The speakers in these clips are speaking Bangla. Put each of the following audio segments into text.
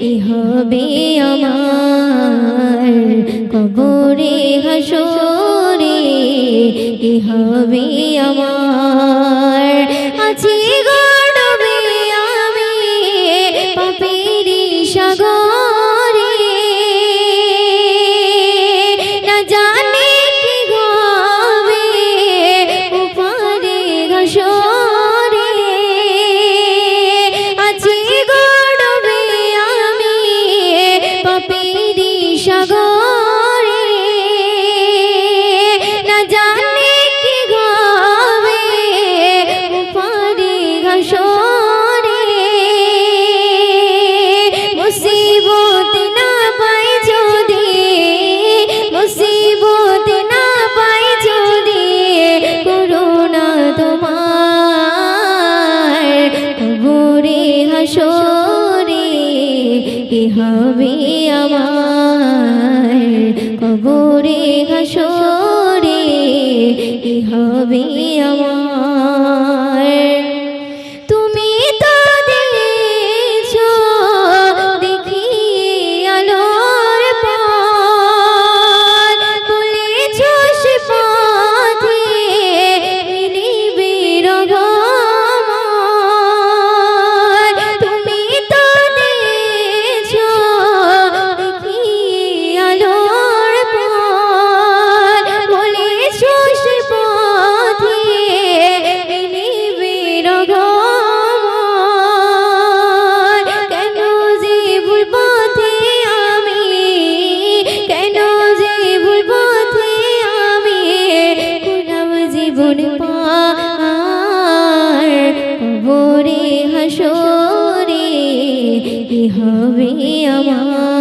কি হবে আমার। কবরে হাসরে কি হবে আমার। হবে আমার।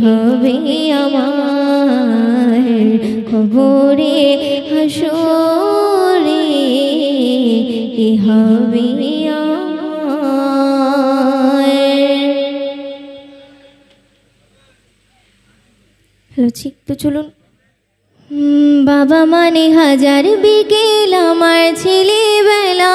হবে আমার কবরে হাসরে এ হবে তো চলুন। বাবা মানে হাজার বিকেল আমার ছেলেবেলা।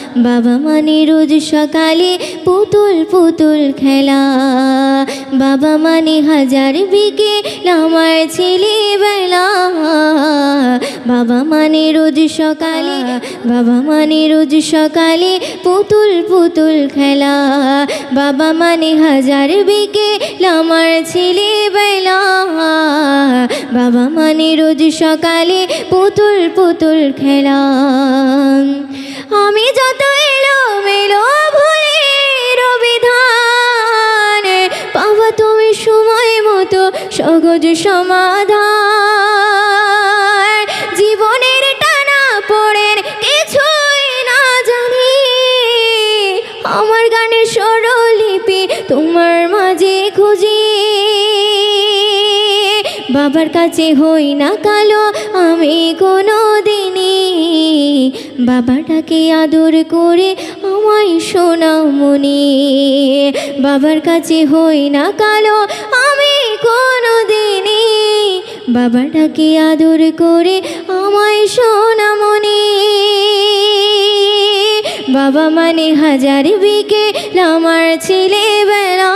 বাবা মানে রোজ সকালে পুতুল পুতুল খেলা। বাবা মানে হাজার বিকেল আমার ছেলেবেলা। বাবা মানে রোজ সকালে, বাবা মানে রোজ সকালে পুতুল পুতুল খেলা। বাবা মানে হাজার বিকেল আমার ছেলেবেলা। বাবা মানে রোজ সকালে পুতুল পুতুল খেলা। আমি যত এলো মেলো ভুলে রবিধান পাবা তুমি সময় মতো সহজ সমাধান। জীবনের টানা পড়েন কিছুই না জানি, আমার গানের স্বরলিপি তোমার মাঝে খুঁজি। বাবার কাছে হই না কালো, আমি কোনো দিনই বাবাটাকে আদর করে, আমায় সোনামণি বাবার কাছে হই না কালো, আমি কোনো দিনই বাবাটাকে আদর করে, আমায় সোনামণি বাবা মানে হাজার বিকে আমার ছেলেবেলা।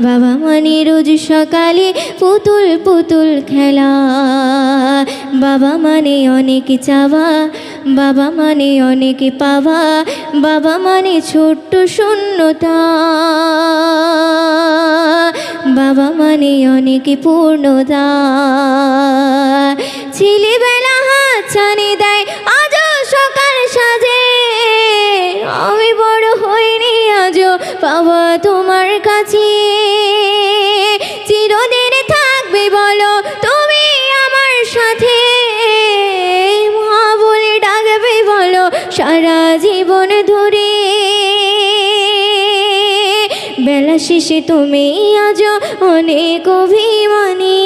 বাবা মানে রোজ সকালে পুতুল পুতুল খেলা। বাবা মানে অনেক চাওয়া। বাবা মানে অনেক পাওয়া। বাবা মানে ছোট্ট শূন্যতা। বাবা মানে অনেক পূর্ণতা। ছেলেবেলা হাত ছানি দেয়, আজও সকাল সাজে আমি বড় হইনি, আজও বাবা তোমার কাছে। চিরদিন থাকবে বলো তুমি আমার সাথে। মা বলে ডাকবে বলো সারা জীবন ধরে। বেলা শেষে তুমি আজ অনেক অভিমানী।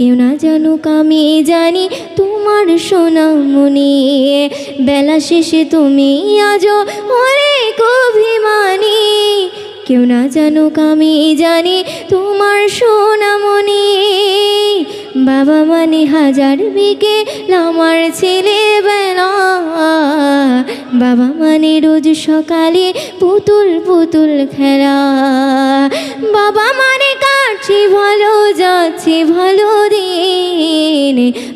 কেউ না জানুক, আমি জানি তোমার সোনামণি বেলা শেষে তুমি আজ অনেক অভিমানী। কেউ না জানুক, আমি জানি তোমার সোনামণি বাবা মানে হাজার বিকে আমার ছেলেবেলা। বাবা মানে রোজ সকালে পুতুল পুতুল খেলা। বাবা মানে কাটছে ভালো যাচ্ছে, ভালো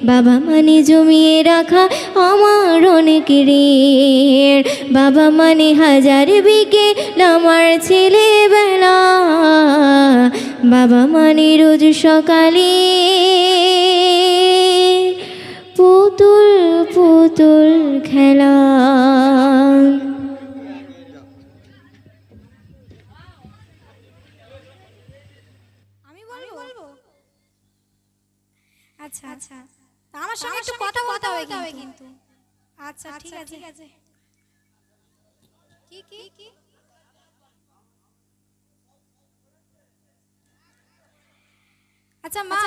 বাবা মানে জমিয়ে রাখা আমার অনেক বাবা মানে হাজার বিকে আমার ছেলেবেলা। বাবা মানে রোজ সকালে পুতুল পুতুল খেলা। আচ্ছা। আচ্ছা আমার সঙ্গে একটু কথা বলতে হবে কিন্তু। আচ্ছা ঠিক আছে। ঠিক আছে। কি কি? কি আচ্ছা মা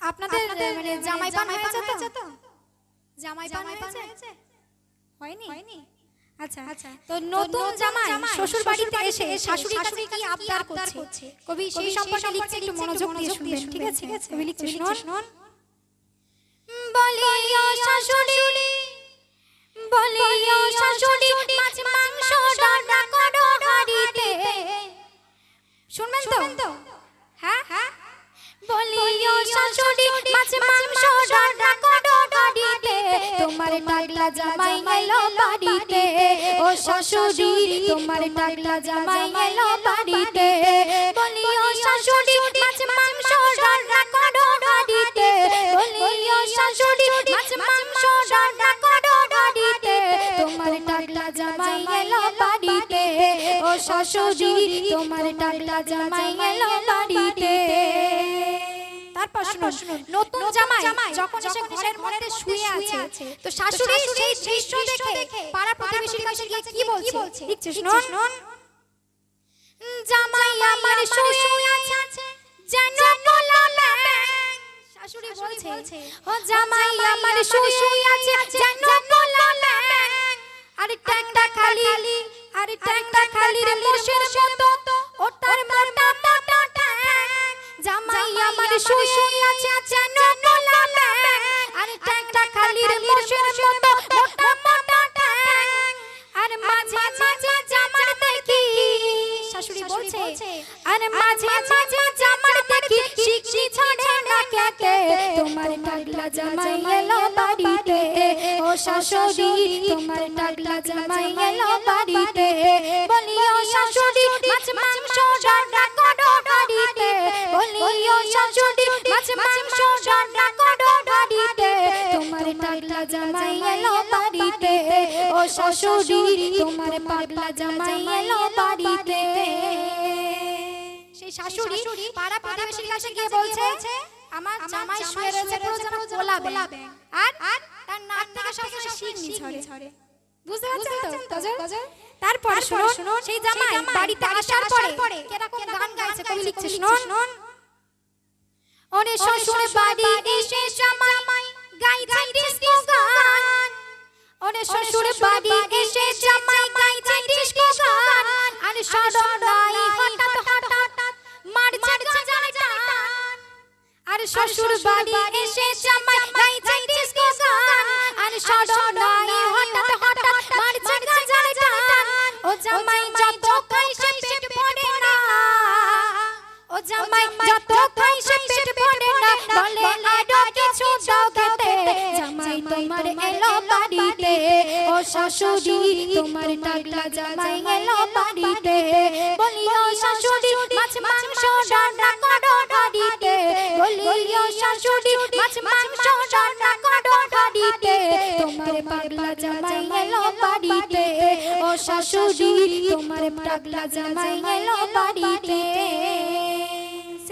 আপনাদের মানে জামাই পান হয়েছে তো? জামাই পান হয়েছে? হয়নি? হয়নি। আচ্ছা আচ্ছা। তো নতুন জামাই শ্বশুর বাড়িতে এসে শাশুড়ি কাছে কি আবদার করছে? কবি সেই সম্পর্কে লিখছে একটু মনোযোগ দিয়ে শুনবেন ঠিক আছে? কবি লিখছে শুনুন বলিও শাশুড়ি বলিও শাশুড়ি মাছ মাংস রান্না করো হাড়িতে শুনবেন তো? হ্যাঁ? হ্যাঁ? বলিও শাশুড়ি মাছ মাংস রান্না করো হাড়িতে তোমার টাকলা জামাই এলো বাড়িতে। ও শাশুড়ি তোমার টাকলা জামাই এলো বাড়িতে। বলিও শাশুড়ি মাছ মাংস রান্না করো শাশুড়ি তোমার টাকলা জামাই এলো বাড়িতে। তারপর শুনুন নতুন জামাই যখন এসে ঘরের মধ্যে শুয়ে আছে তো শাশুড়ি সেই দৃশ্য দেখে পাড়া প্রতিবেশীর কাছে গিয়ে কি বলছে? লিখছে শুনুন জামাই আমার শুয়ে আছে যেন কোলা শাশুড়ি বলছে ও জামাই আমার শুয়ে আছে যেন কোলা আরে ট্যাংটা খালি আরে ট্যাংটা খালি রে মোষের মতো। ওটার মোটা মোটা ট্যাং। জামাই আমার শুয়ে আছে যেন কোলা ব্যাং ও তোমার পাগলা জামাই এলো বাড়িতে। সেই শাশুড়ি পাড়া প্রতিবেশীর কাছে গিয়ে বলছে আমার জামাই শুয়ে রয়েছে পুরো যেন গোলাবে আর আর তার নাক থেকে সবসময় শিং ঝরে। বুঝতে পারছেন তো? গজল? তারপর শুনুন সেই জামাই বাড়িতে আসার পরে কীরকম গান গাইছে কবি লিখছে। শুনুন। ওরে শ্বশুর বাড়ি এসে জামাই গাইছে ডিস্কো গান ওরে শ্বশুর বাড়ি এসে জামাই গাইছে ডিস্কো গান আর নাই হঠাৎ হঠাৎ মারছে গাজার টান আর শ্বশুর বাড়ি এসে জামাই গাইছে ডিস্কো গান আর নাই হঠাৎ হঠাৎ মারছে গাজার টান ও জামাই যত খাই সে পেট ভরে না। ও জামাই যত খাই সে বলে আরও কিছু দাও খেতে জামাই তোমার এলো বাড়িতে। ও শাশুড়ি তোমার টাকলা জামাই এলো বাড়িতে। বলি ও শাশুড়ি মাছ মাংস রান্না করো বাড়িতে। বলি ও শাশুড়ি মাছ মাংস রান্না করো বাড়িতে। তোমার পাগলা জামাই এলো বাড়িতে। ও শাশুড়ি তোমার পাগলা জামাই এলো বাড়িতে।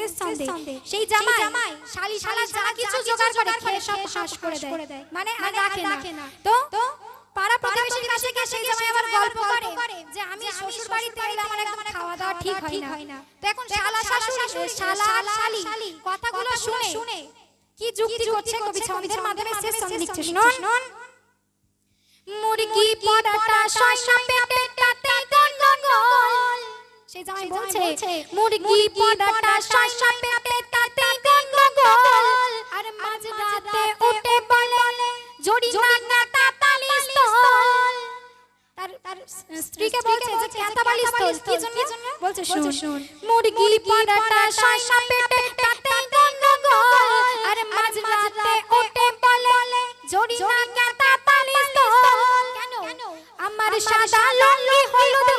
শেষ সন্দেহ সেই জামাই শালি শালা যা কিছু জোগাড় করে খেয়ে সব হাস করে দেয়। মানে আর রাখে না। তো পাড়া প্রতিবেশীর কাছে গিয়ে সেই জামাই আবার গল্প করে যে আমি শ্বশুর বাড়িতে এলে আমার একদম খাওয়া দাওয়া ঠিক হয় না। তো এখন শালা শাশুড়ি শালা শালি কথাগুলো শুনে কি যুক্তি করছে কবি ছন্দের মাধ্যমে শেষ সন্ধে লিখছে শুনুন মুরগি পরাটা শস্য পেটে সেই জামাই বলছে মুরগি পরাটা শস্য পেটে তাতে গন্ডগোল। আর মাঝ রাতে উঠে বলে জড়ি না তাতালি স্থল। তার তার স্ত্রীকে বলছে যে ক্যাতাবালি স্থল? কি জন্য? বলছে শুন মুরগি পরাটা শস্য পেটে তাতে গন্ডগোল। আর মাঝ রাতে উঠে বলে জড়ি না ক্যাতাবালি স্থল। কেন? আমার সাদা লঙ্গি হলুদ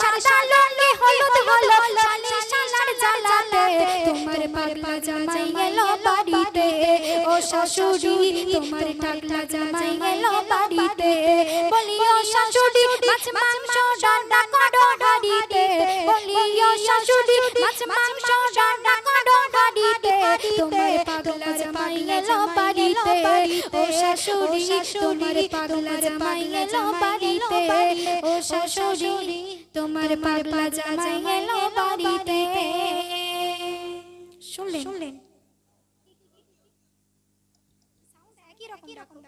সাদা লঙ্গি হলুদ হলো শালি শালার জ্বালাতে তোমার পাগলা জামাই এলো বাড়িতে। ও শাশুড়ি তোমার টাকলা জামাই এলো বাড়িতে। বলি ও শাশুড়ি মাছ মাংস রান্না করো বাড়িতে। বলি ও শাশুড়ি মাছ মাংস রান্না করো বাড়িতে। তোমার পাগলা জামাই এলো বাড়িতে। ও শাশুড়ি তোমার পাগলা জামাই এলো বাড়িতে। ও শাশুড়ি তোমার পাগলা জামাই গেল বাড়িতে শুনলেন? শুনলেন? একই রকম।